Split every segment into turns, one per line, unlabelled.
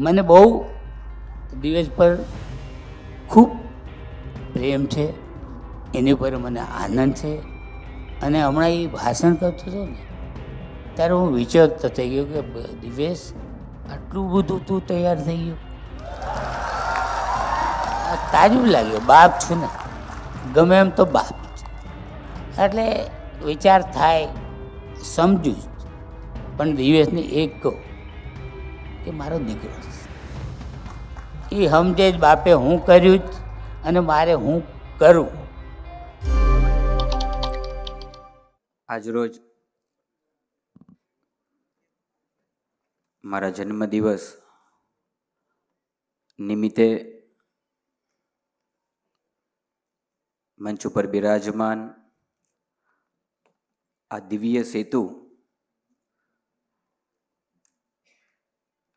મને બહુ દિવેશ પર ખૂબ પ્રેમ છે, એની પર મને આનંદ છે અને હમણાં એ ભાષણ કરતો હતો ને, ત્યારે હું વિચારતો થઈ ગયો કે દિવેશ, આટલું બધું તું તૈયાર થઈ ગયો. તાજું લાગ્યું, બાપ છું ને, ગમે એમ તો બાપ છે. એટલે વિચાર થાય, સમજું. પણ દિવેશને એક કહું કે મારો દીકરો છે. એ સમજે જ બાપે હું કર્યું જ અને મારે હું કરું.
આજરોજ મારા જન્મદિવસ નિમિત્તે મંચ ઉપર બિરાજમાન આ દિવ્ય સેતુ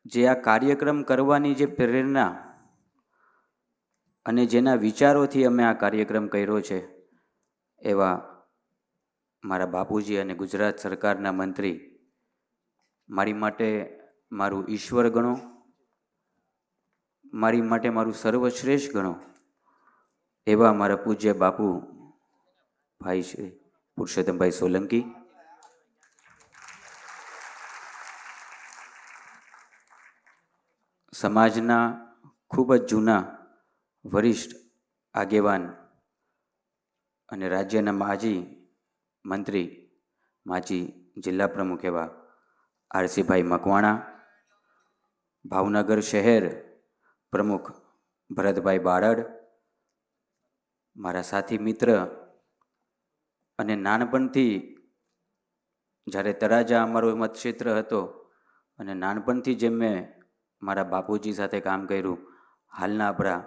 જે આ કાર્યક્રમ કરવાની જે પ્રેરણા અને જેના વિચારોથી અમે આ કાર્યક્રમ કર્યો છે, એવા મારા બાપુજી અને ગુજરાત સરકારના મંત્રી મારી માટે મારું ઈશ્વર ગણો, મારી માટે મારું સર્વશ્રેષ્ઠ ગણો, એવા મારા પૂજ્ય બાપુ ભાઈ શ્રી પુરુષોત્તમભાઈ સોલંકી. સમાજના ખૂબ જ જૂના વરિષ્ઠ આગેવાન અને રાજ્યના માજી મંત્રી, માજી જિલ્લા પ્રમુખ એવા આરસીભાઈ મકવાણા, ભાવનગર શહેર પ્રમુખ ભરતભાઈ બારડ, મારા સાથી મિત્ર અને નાનપણથી જ્યારે તરાજા અમારો મતક્ષેત્ર હતો અને નાનપણથી જેમ મેં મારા બાપુજી સાથે કામ કર્યું. હાલના આપણા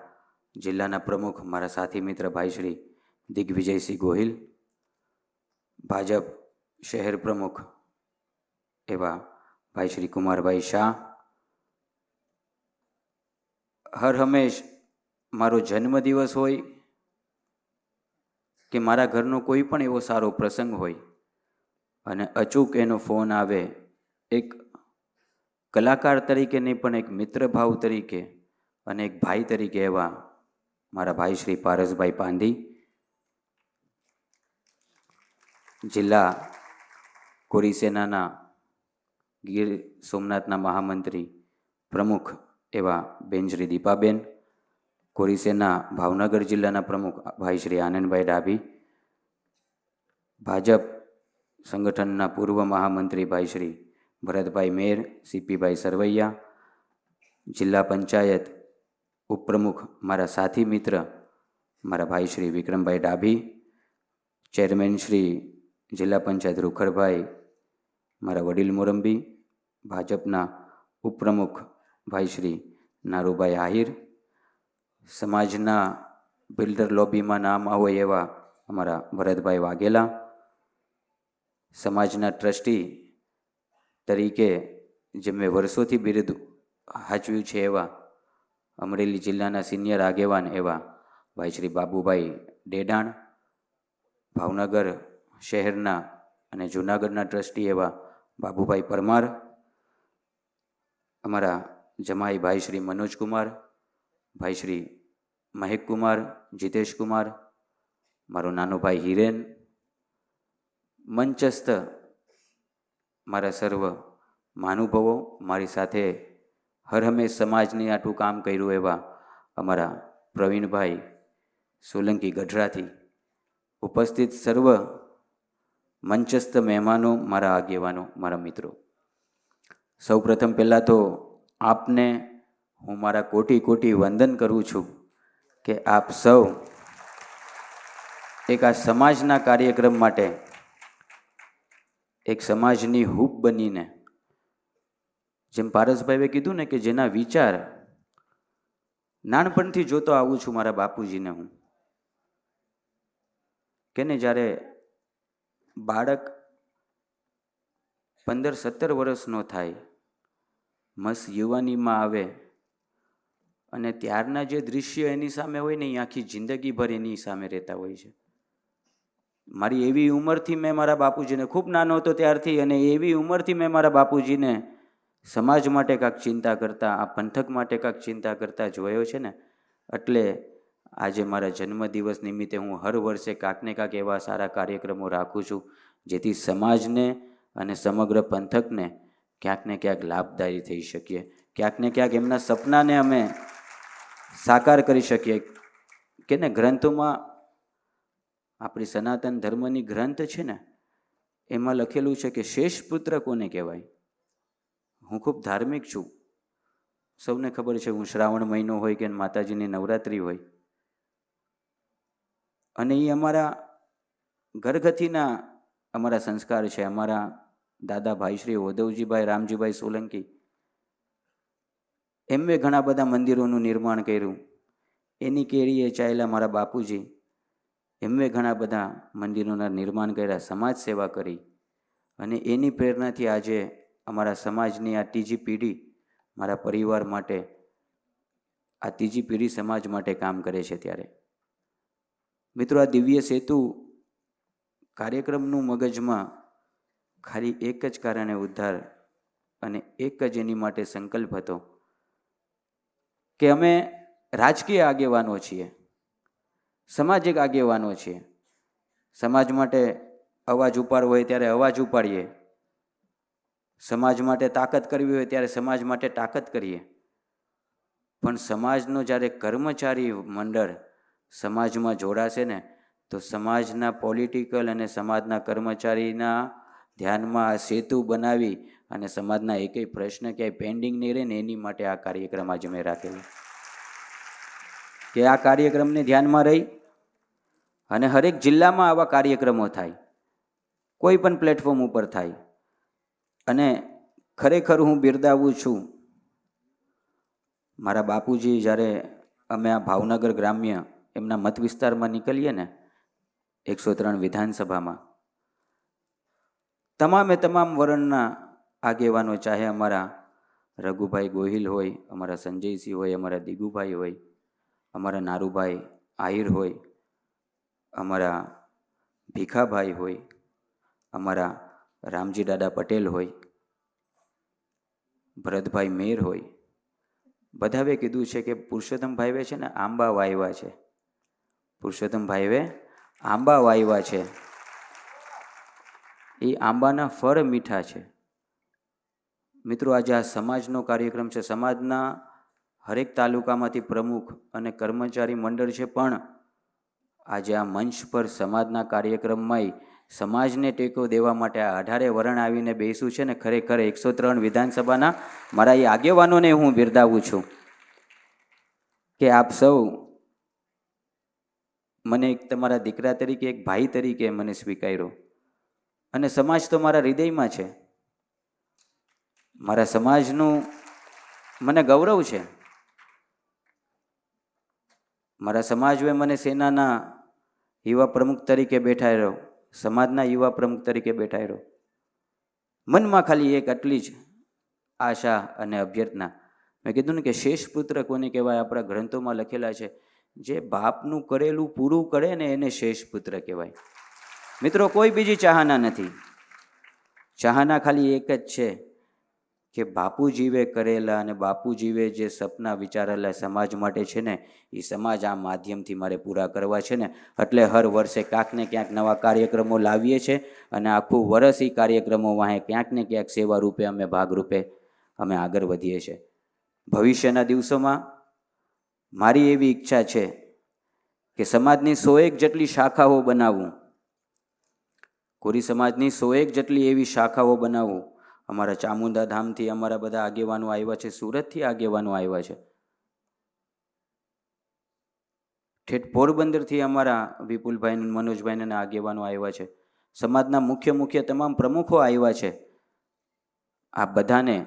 જિલ્લાના પ્રમુખ મારા સાથી મિત્ર ભાઈ શ્રી દિગ્વિજયસિંહ ગોહિલ, ભાજપ શહેર પ્રમુખ એવા ભાઈ શ્રી કુમારભાઈ શાહ, હર હંમેશ મારો જન્મદિવસ હોય કે મારા ઘરનો કોઈ પણ એવો સારો પ્રસંગ હોય અને અચૂક એનો ફોન આવે એક કલાકાર તરીકે નહીં, પણ એક મિત્ર ભાવ તરીકે અને એક ભાઈ તરીકે એવા મારા ભાઈ શ્રી પારસભાઈ પાંધી, જિલ્લા કોરી સેનાના ગીર સોમનાથના મહામંત્રી પ્રમુખ એવા બેન શ્રી દીપાબેન કોરી સેના ભાવનગર જિલ્લાના પ્રમુખ ભાઈ શ્રી આનંદભાઈ ડાભી, ભાજપ સંગઠનના પૂર્વ મહામંત્રી ભાઈ શ્રી ભરતભાઈ મેર, સીપીભાઈ સરવૈયા, જિલ્લા પંચાયત ઉપપ્રમુખ મારા સાથી મિત્ર, મારા ભાઈ શ્રી વિક્રમભાઈ ડાભી, ચેરમેન શ્રી જિલ્લા પંચાયત રૂખરભાઈ મારા વડીલ મોરંબી, ભાજપના ઉપપ્રમુખ ભાઈ શ્રી નારુભાઈ આહિર, સમાજના બિલ્ડર લોબીમાં નામ હોય એવા અમારા ભરતભાઈ વાઘેલા, સમાજના ટ્રસ્ટી તરીકે જે મેં વર્ષોથી બિરુદ હાચવ્યું છે એવા અમરેલી જિલ્લાના સિનિયર આગેવાન એવા ભાઈ શ્રી બાબુભાઈ ડેડાણ, ભાવનગર શહેરના અને જૂનાગઢના ટ્રસ્ટી એવા બાબુભાઈ પરમાર, અમારા જમાઈ ભાઈ શ્રી મનોજકુમાર, ભાઈ શ્રી મહેકકુમાર, જીતેશકુમાર, મારો નાનો ભાઈ હિરેન, મંચસ્થ મારા સર્વ મહાનુભાવો, મારી સાથે હર હંમેશ સમાજની આટલું કામ કર્યું એવા અમારા પ્રવીણભાઈ સોલંકી ગઢરાથી ઉપસ્થિત સર્વ મંચસ્થ મહેમાનો, મારા આગેવાનો, મારા મિત્રો. સૌપ્રથમ પહેલાં તો આપને હું મારા કોટી કોટી વંદન કરું છું કે આપ સૌ એક આ સમાજના કાર્યક્રમ માટે એક સમાજની હૂપ બનીને. જેમ પારસભાઈએ કીધું ને કે જેના વિચાર નાનપણથી જોતો આવું છું મારા બાપુજીને હું. કે ને જ્યારે બાળક પંદર સત્તર વર્ષનો થાય, મસ યુવાનીમાં આવે અને ત્યારના જે દૃશ્ય એની સામે હોય ને એ આખી જિંદગીભર એની સામે રહેતા હોય છે. મારી એવી ઉંમરથી મેં મારા બાપુજીને ખૂબ નાનો હતો ત્યારથી અને એવી ઉંમરથી મેં મારા બાપુજીને સમાજ માટે કાંક ચિંતા કરતા, આ પંથક માટે કાંક ચિંતા કરતા જોયો છે ને? એટલે આજે મારા જન્મદિવસ નિમિત્તે હું હર વર્ષે કાંક ને કાંક એવા સારા કાર્યક્રમો રાખું છું, જેથી સમાજને અને સમગ્ર પંથકને ક્યાંક ને ક્યાંક લાભદાયી થઈ શકીએ. ક્યાંક ને ક્યાંક એમના સપનાને અમે સાકાર કરી શકીએ. કે ને, ગ્રંથોમાં આપણી સનાતન ધર્મની ગ્રંથ છે ને, એમાં લખેલું છે કે શેષ પુત્ર કોને કહેવાય? હું ખૂબ ધાર્મિક છું. સૌને ખબર છે હું શ્રાવણ મહિનો હોય કે માતાજીની નવરાત્રિ હોય. અને એ અમારા ઘરગથીના અમારા સંસ્કાર છે. અમારા દાદા ભાઈ શ્રી ઉદ્ધવજીભાઈ રામજીભાઈ સોલંકી એમણે ઘણા બધા મંદિરોનું નિર્માણ કર્યું. એની કેરીએ ચાલ્યા મારા બાપુજી એમણે ઘણા બધા મંદિરોના નિર્માણ કર્યા, સમાજ સેવા કરી અને એની પ્રેરણાથી આજે અમારા સમાજની આ ત્રીજી પેઢી મારા પરિવાર માટે, આ ત્રીજી પેઢી સમાજ માટે કામ કરે છે ત્યારે. મિત્રો, આ દિવ્ય સેતુ કાર્યક્રમનું મગજમાં ખાલી એક જ કારણે ઉદ્ધાર અને એક જ એની માટે સંકલ્પ હતો કે અમે રાજકીય આગેવાનો છીએ. સામાજિક આગેવાનો છીએ સમાજ માટે અવાજ ઉપાડવો હોય ત્યારે અવાજ ઉપાડીએ. સમાજ માટે તાકાત કરવી હોય ત્યારે સમાજ માટે તાકાત કરીએ. પણ સમાજનો જ્યારે કર્મચારી મંડળ સમાજમાં જોડાશે ને, તો સમાજના પોલિટિકલ અને સમાજના કર્મચારીના ધ્યાનમાં સેતુ બનાવી અને સમાજના એકેય પ્રશ્ન ક્યાંય પેન્ડિંગ નહીં રહે ને એની માટે આ કાર્યક્રમ આજે મેં રાખેલો. કે આ કાર્યક્રમને ધ્યાનમાં રહી અને હરેક જિલ્લામાં આવા કાર્યક્રમો થાય, કોઈ પણ પ્લેટફોર્મ ઉપર થાય. અને ખરેખર હું બિરદાવું છું. મારા બાપુજી જ્યારે અમે આ ભાવનગર ગ્રામ્ય એમના મત વિસ્તારમાં નીકળીએ ને, એકસો ત્રણ વિધાનસભામાં, તમામે તમામ વર્ણના આગેવાનો, ચાહે અમારા રઘુભાઈ ગોહિલ હોય, અમારા સંજયસિંહ હોય, અમારા દિગુભાઈ હોય અમારા નારુભાઈ આહિર હોય, અમારા ભીખાભાઈ હોય, અમારા રામજી દાદા પટેલ હોય, ભરતભાઈ મેર હોય, બધાએ કીધું છે કે પુરુષોત્તમ ભાઈવે છે ને આંબા વાયવા છે. પુરુષોત્તમ ભાઈવે આંબા વાયવા છે. એ આંબાના ફળ મીઠા છે. મિત્રો, આજે આ સમાજનો કાર્યક્રમ છે. સમાજના હરેક તાલુકામાંથી પ્રમુખ અને કર્મચારી મંડળ છે પણ આજે આ મંચ પર સમાજના કાર્યક્રમમાંય સમાજને ટેકો દેવા માટે આ અઢારે વરણ આવીને બેસું છે ને ખરેખર એકસો ત્રણ વિધાનસભાના મારા એ આગેવાનોને હું બિરદાવું છું કે આપ સૌ મને એક તમારા દીકરા તરીકે, એક ભાઈ તરીકે મને સ્વીકાર્યો. અને સમાજ તો મારા હૃદયમાં છે. મારા સમાજનું મને ગૌરવ છે. મારા સમાજે મને સેનાના યુવા પ્રમુખ તરીકે બેઠા રહ્યો. સમાજના યુવા પ્રમુખ તરીકે બેઠા રહ્યો. મનમાં ખાલી એક આટલી જ આશા અને અભ્યર્થના. મેં કીધું ને કે શેષ પુત્ર કોને કહેવાય? આપણા ગ્રંથોમાં લખેલા છે, જે બાપનું કરેલું પૂરું કરે ને એને શેષ પુત્ર કહેવાય. મિત્રો, કોઈ બીજી ચાહના નથી. ચાહના ખાલી એક જ છે. કે બાપુજીવે કરેલા અને બાપુજીવે જે સપના વિચારેલા સમાજ માટે છે ને એ સમાજ આ માધ્યમથી મારે પૂરા કરવા છે ને, એટલે હર વર્ષે ક્યાંક ને ક્યાંક નવા કાર્યક્રમો લાવીએ છીએ અને આખું વર્ષ એ કાર્યક્રમો વાહે ક્યાંક ને ક્યાંક સેવા રૂપે અમે ભાગરૂપે અમે આગળ વધીએ છીએ ભવિષ્યના દિવસોમાં મારી એવી ઈચ્છા છે કે સમાજની સોએક જેટલી શાખાઓ બનાવવું કોરી સમાજની સોએક જેટલી એવી શાખાઓ બનાવવું અમારા ચામુંડા ધામથી અમારા બધા આગેવાનો આવ્યા છે, સુરતથી આગેવાનો આવ્યા છે. ઠેઠ પોરબંદરથી અમારા વિપુલભાઈ મનોજભાઈને આગેવાનો આવ્યા છે. સમાજના મુખ્ય મુખ્ય તમામ પ્રમુખો આવ્યા છે. આ બધાને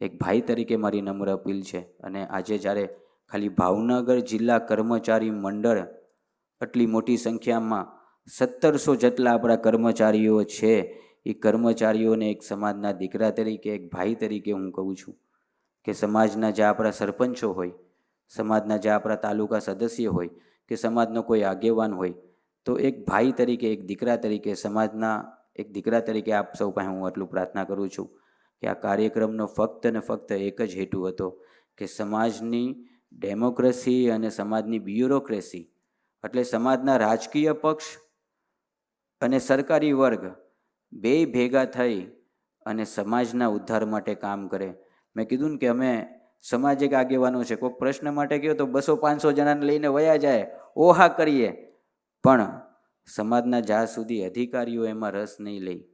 એક ભાઈ તરીકે મારી નમ્ર અપીલ છે અને આજે જ્યારે ખાલી ભાવનગર જિલ્લા કર્મચારી મંડળ આટલી મોટી સંખ્યામાં સત્તરસો જેટલા આપણા કર્મચારીઓ છે એ કર્મચારીઓને એક સમાજના દીકરા તરીકે, એક ભાઈ તરીકે હું કહું છું કે સમાજના જે આપણા સરપંચો હોય, સમાજના જે આપણા તાલુકા સદસ્ય હોય, કે સમાજનો કોઈ આગેવાન હોય, તો એક ભાઈ તરીકે, એક દીકરા તરીકે, સમાજના એક દીકરા તરીકે આપ સૌ પાસે હું આટલું પ્રાર્થના કરું છું કે આ કાર્યક્રમનો ફક્ત ને ફક્ત એક જ હેતુ હતો કે સમાજની ડેમોક્રેસી અને સમાજની બ્યુરોક્રેસી, એટલે સમાજના રાજકીય પક્ષ અને સરકારી વર્ગ બે ભેગા થઈ અને સમાજના ઉદ્ધાર માટે કામ કરે. મેં કીધું ને કે અમે સમાજ એક આગેવાનો છે. કોઈક પ્રશ્ન માટે કહ્યો તો બસો પાંચસો જણાને લઈને વયા જાય. ઓહા કરીએ. પણ સમાજના જ્યાં સુધી અધિકારીઓ એમાં રસ નહીં લે,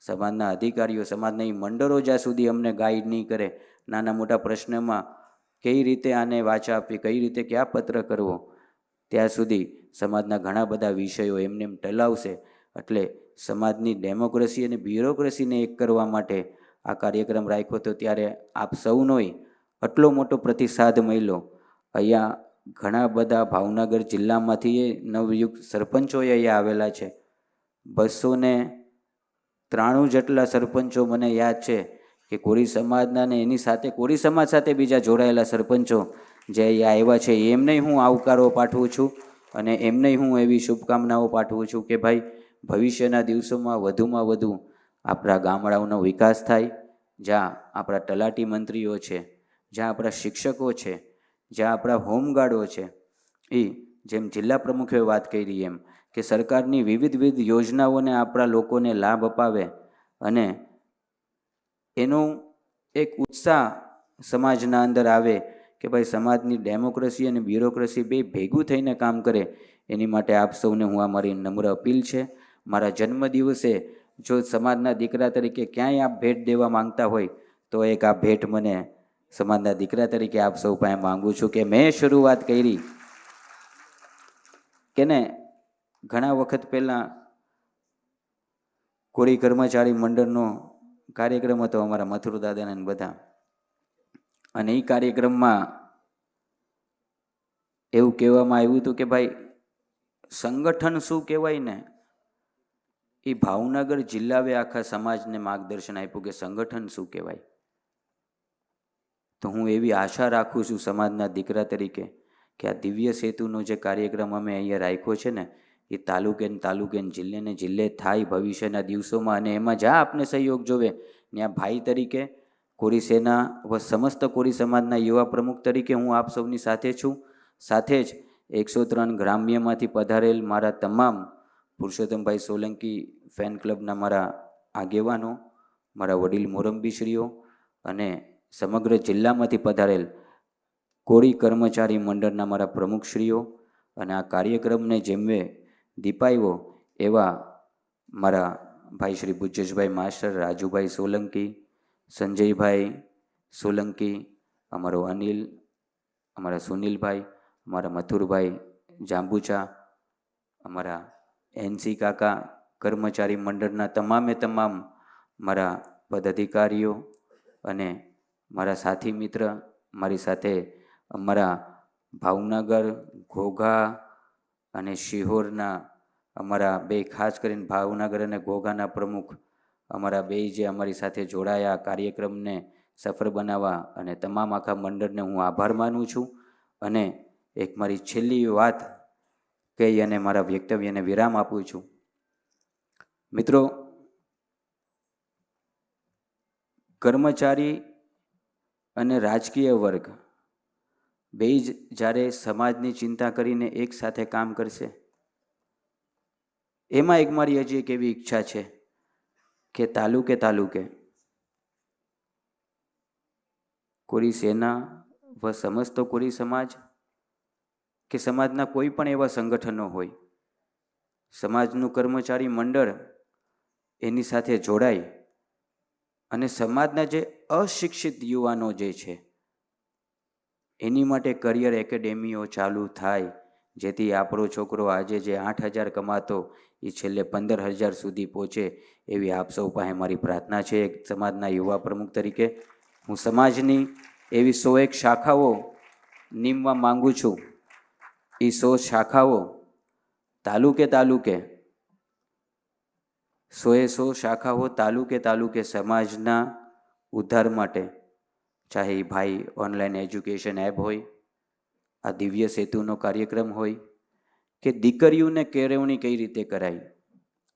સમાજના અધિકારીઓ, સમાજના એ મંડળો જ્યાં સુધી અમને ગાઈડ નહીં કરે, નાના મોટા પ્રશ્નમાં કઈ રીતે આને વાચા આપવી, કઈ રીતે ક્યાં પત્ર કરવો, ત્યાં સુધી સમાજના ઘણા બધા વિષયો એમને એમ ટલાવશે. એટલે સમાજની ડેમોક્રેસી અને બ્યુરોક્રેસીને એક કરવા માટે આ કાર્યક્રમ રાખ્યો હતો. ત્યારે આપ સૌનોય આટલો મોટો પ્રતિસાદ મળ્યો. અહીંયા ઘણા બધા ભાવનગર જિલ્લામાંથી નવયુગ સરપંચોએ અહીંયા આવેલા છે. બસો ને ત્રાણું જેટલા સરપંચો મને યાદ છે કે કોરી સમાજના ને એની સાથે, કોરી સમાજ સાથે બીજા જોડાયેલા સરપંચો જે અહીંયા આવ્યા છે, એમને હું આવકારો પાઠવું છું અને એમને હું એવી શુભકામનાઓ પાઠવું છું કે ભાઈ ભવિષ્યના દિવસોમાં વધુમાં વધુ આપણા ગામડાઓનો વિકાસ થાય, જ્યાં આપણા તલાટી મંત્રીઓ છે, જ્યાં આપણા શિક્ષકો છે, જ્યાં આપણા હોમગાર્ડો છે, એ જેમ જિલ્લા પ્રમુખે વાત કરી એમ કે સરકારની વિવિધ વિવિધ યોજનાઓને આપણા લોકોને લાભ અપાવે અને એનો એક ઉત્સાહ સમાજના અંદર આવે કે ભાઈ સમાજની ડેમોક્રેસી અને બ્યુરોક્રેસી બે ભેગું થઈને કામ કરે, એની માટે આપ સૌને હું આ મારી નમ્ર અપીલ છે. મારા જન્મ દિવસે જો સમાજના દીકરા તરીકે ક્યાંય આપ ભેટ દેવા માંગતા હોય, તો એક આ ભેટ મને સમાજના દીકરા તરીકે આપ સૌ પાસે માંગુ છું કે મેં શરૂઆત કરી. કે ને, ઘણા વખત પહેલાં કોરી કર્મચારી મંડળનો કાર્યક્રમ હતો અમારા મથુર દાદાના બધા. અને એ કાર્યક્રમમાં એવું કહેવામાં આવ્યું હતું કે ભાઈ, સંગઠન શું કહેવાય ને? એ ભાવનગર જિલ્લાએ આખા સમાજને માર્ગદર્શન આપ્યું કે સંગઠન શું કહેવાય? તો હું એવી આશા રાખું છું સમાજના દીકરા તરીકે કે આ દિવ્ય સેતુનો જે કાર્યક્રમ અમે અહીંયા રાખ્યો છે ને, એ તાલુકે ને તાલુકે ને જિલ્લે ને જિલ્લે થાય ભવિષ્યના દિવસોમાં અને એમાં જ્યાં આપને સહયોગ જોવે ત્યાં ભાઈ તરીકે, કોરી સેના વ સમસ્ત કોરી સમાજના યુવા પ્રમુખ તરીકે હું આપ સૌની સાથે છું. સાથે જ એકસો ત્રણ ગ્રામ્યમાંથી પધારેલ મારા તમામ પુરુષોત્તમભાઈ સોલંકી ફેન ક્લબના મારા આગેવાનો, મારા વડીલ મોરંબીશ્રીઓ અને સમગ્ર જિલ્લામાંથી પધારેલ કોળી કર્મચારી મંડળના મારા પ્રમુખશ્રીઓ અને આ કાર્યક્રમને જેમવે દીપાવ્યો એવા મારા ભાઈ શ્રી બુજેશભાઈ માસ્ટર, રાજુભાઈ સોલંકી, સંજયભાઈ સોલંકી, અમારો અનિલ, અમારા સુનિલભાઈ, અમારા મથુરભાઈ જાંબુચા, અમારા એનસી કાકા કર્મચારી મંડળના તમામે તમામ મારા પદાધિકારીઓ અને મારા સાથી મિત્ર, મારી સાથે અમારા ભાવનગર, ઘોઘા અને શિહોરના અમારા બે, ખાસ કરીને ભાવનગર અને ઘોઘાના પ્રમુખ અમારા બે જે અમારી સાથે જોડાયા કાર્યક્રમને સફળ બનાવવા અને તમામ આખા મંડળને હું આભાર માનું છું. અને એક મારી છેલ્લી વાત કહી અને મારા વ્યક્તવ્યને વિરામ આપું છું. મિત્રો, કર્મચારી અને રાજકીય વર્ગ બે જ જ્યારે સમાજની ચિંતા કરીને એક સાથે કામ કરશે, એમાં એક મારી હજી એક એવી ઈચ્છા છે કે તાલુકે તાલુકે કોરી સેના વ સમસ્ત કોરી સમાજ કે સમાજના કોઈ પણ એવા સંગઠનો હોય, સમાજનું કર્મચારી મંડળ એની સાથે જોડાય અને સમાજના જે અશિક્ષિત યુવાનો જે છે, એની માટે કરિયર એકેડેમીઓ ચાલુ થાય, જેથી આપણો છોકરો આજે જે આઠ હજાર કમાતો એ છેલ્લે પંદર હજાર સુધી પહોંચે એવી આપ સૌ પાસે મારી પ્રાર્થના છે એક સમાજના યુવા પ્રમુખ તરીકે. હું સમાજની એવી સો એક શાખાઓ નીમવા માંગુ છું. એ સો શાખાઓ તાલુકે તાલુકે સોએ સો શાખાઓ તાલુકે તાલુકે સમાજના ઉદ્ધાર માટે. ચાહે એ ભાઈ ઓનલાઈન એજ્યુકેશન એપ હોય, આ દિવ્ય સેતુનો કાર્યક્રમ હોય, કે દીકરીઓને કેળવણી કઈ રીતે કરાય.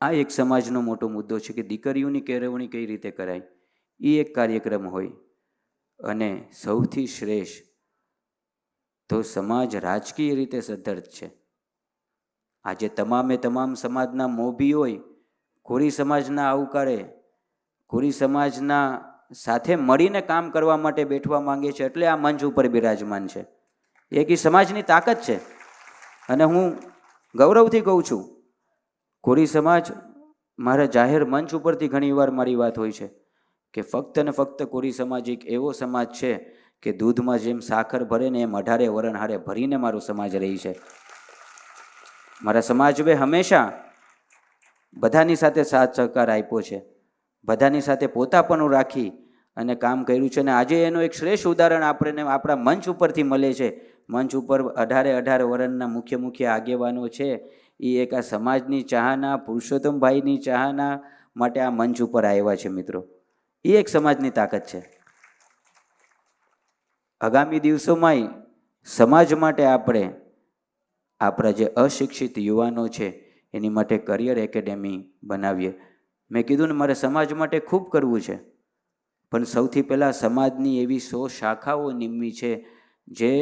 આ એક સમાજનો મોટો મુદ્દો છે કે દીકરીઓની કેળવણી કઈ રીતે કરાય. એ એક કાર્યક્રમ હોય. અને સૌથી શ્રેષ્ઠ તો સમાજ રાજકીય રીતે સદ્ધર છે. આજે તમામે તમામ સમાજના મોભી હોય કોરી સમાજના આવકારે કોરી સમાજના સાથે મળીને કામ કરવા માટે બેઠવા માંગે છે એટલે આ મંચ ઉપર બિરાજમાન છે. એક એ સમાજની તાકાત છે. અને હું ગૌરવથી કહું છું કોરી સમાજ મારા જાહેર મંચ ઉપરથી ઘણીવાર મારી વાત હોય છે કે ફક્ત ને ફક્ત કોરી સમાજ એક એવો સમાજ છે કે દૂધમાં જેમ સાખર ભરે ને એમ અઢારે વરણ હારે ભરીને મારો સમાજ રહી છે. મારા સમાજ બે હંમેશા બધાની સાથે સાથ સહકાર આપ્યો છે. બધાની સાથે પોતાપણું રાખી અને કામ કર્યું છે. અને આજે એનું એક શ્રેષ્ઠ ઉદાહરણ આપણને આપણા મંચ ઉપરથી મળે છે. મંચ ઉપર અઢારે અઢાર વરણના મુખ્ય મુખ્ય આગેવાનો છે. એ એક આ સમાજની ચાહના, પુરુષોત્તમભાઈની ચાહના માટે આ મંચ ઉપર આવ્યા છે મિત્રો. એ એક સમાજની તાકાત છે. આગામી દિવસોમાંય સમાજ માટે આપણે આપણા જે અશિક્ષિત યુવાનો છે એની માટે કરિયર એકેડેમી બનાવીએ. મેં કીધું ને, મારે સમાજ માટે ખૂબ કરવું છે. પણ સૌથી પહેલાં સમાજની એવી સો શાખાઓ નિમવી છે જે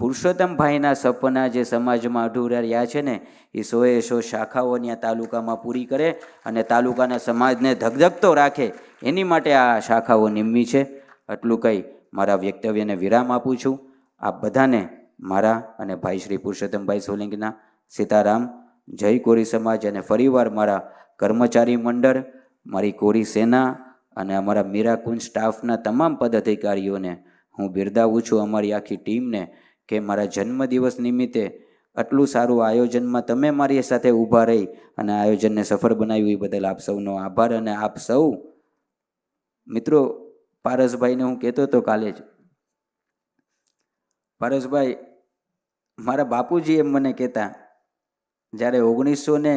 પુરુષોત્તમભાઈના સપના જે સમાજમાં અઢૂરા રહ્યા છે ને, એ સોએ સો શાખાઓ ત્યાં તાલુકામાં પૂરી કરે અને તાલુકાના સમાજને ધગધગતો રાખે એની માટે આ શાખાઓ નિમવી છે. આટલું કહી મારા વ્યક્તવ્યને વિરામ આપું છું. આ બધાને મારા અને ભાઈ શ્રી પુરુષોત્તમભાઈ સોલંકીના સીતારામ જય કોરી સમાજ અને ફરીવાર મારા કર્મચારી મંડળ, મારી કોરી સેના અને અમારા મીરાકુંજ સ્ટાફના તમામ પદાધિકારીઓને હું બિરદાવું છું અમારી આખી ટીમને કે મારા જન્મદિવસ નિમિત્તે આટલું સારું આયોજનમાં તમે મારી સાથે ઊભા રહી અને આયોજનને સફળ બનાવ્યું, એ બદલ આપ સૌનો આભાર અને આપ સૌ મિત્રો, પારસભાઈને હું કહેતો હતો કાલે જ, પારસભાઈ, મારા બાપુજી એમ મને કહેતા જ્યારે ઓગણીસો ને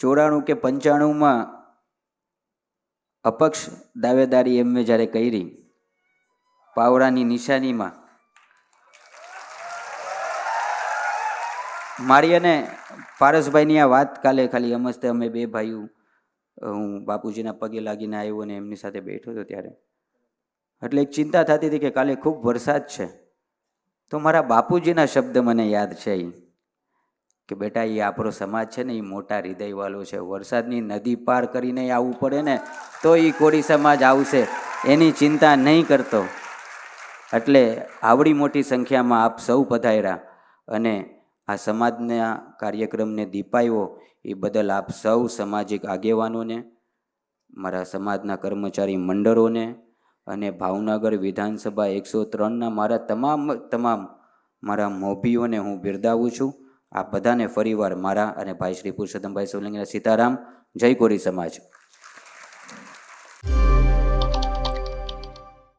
ચોરાણું કે પંચાણુંમાં અપક્ષ દાવેદારી એમને જ્યારે કરી પાવડાની નિશાનીમાં મારી અને પારસભાઈની આ વાત કાલે ખાલી અમસ્તે અમે બે ભાઈઓ, હું બાપુજીના પગે લાગીને આવ્યો અને એમની સાથે બેઠો હતો ત્યારે. એટલે એક ચિંતા થતી હતી કે કાલે ખૂબ વરસાદ છે. તો મારા બાપુજીના શબ્દ મને યાદ છે ઈ. કે બેટા, એ આપણો સમાજ છે ને, એ મોટા હૃદયવાળો છે. વરસાદની નદી પાર કરીને આવવું પડે ને, તો એ કોળી સમાજ આવશે. એની ચિંતા નહીં કરતો. એટલે આવડી મોટી સંખ્યામાં આપ સૌ પધાર્યા અને આ સમાજના કાર્યક્રમને દીપાયો. એ બદલ આપ સૌ સામાજિક આગેવાનોને, મારા સમાજના કર્મચારી મંડળોને અને ભાવનગર વિધાનસભા એકસો ત્રણના મારા તમામ તમામ મારા મોભીઓને હું બિરદાવું છું. આ બધાને ફરીવાર મારા અને ભાઈ શ્રી પુરુષોત્તમભાઈ સોલંકીના સીતારામ જય કોરી સમાજ.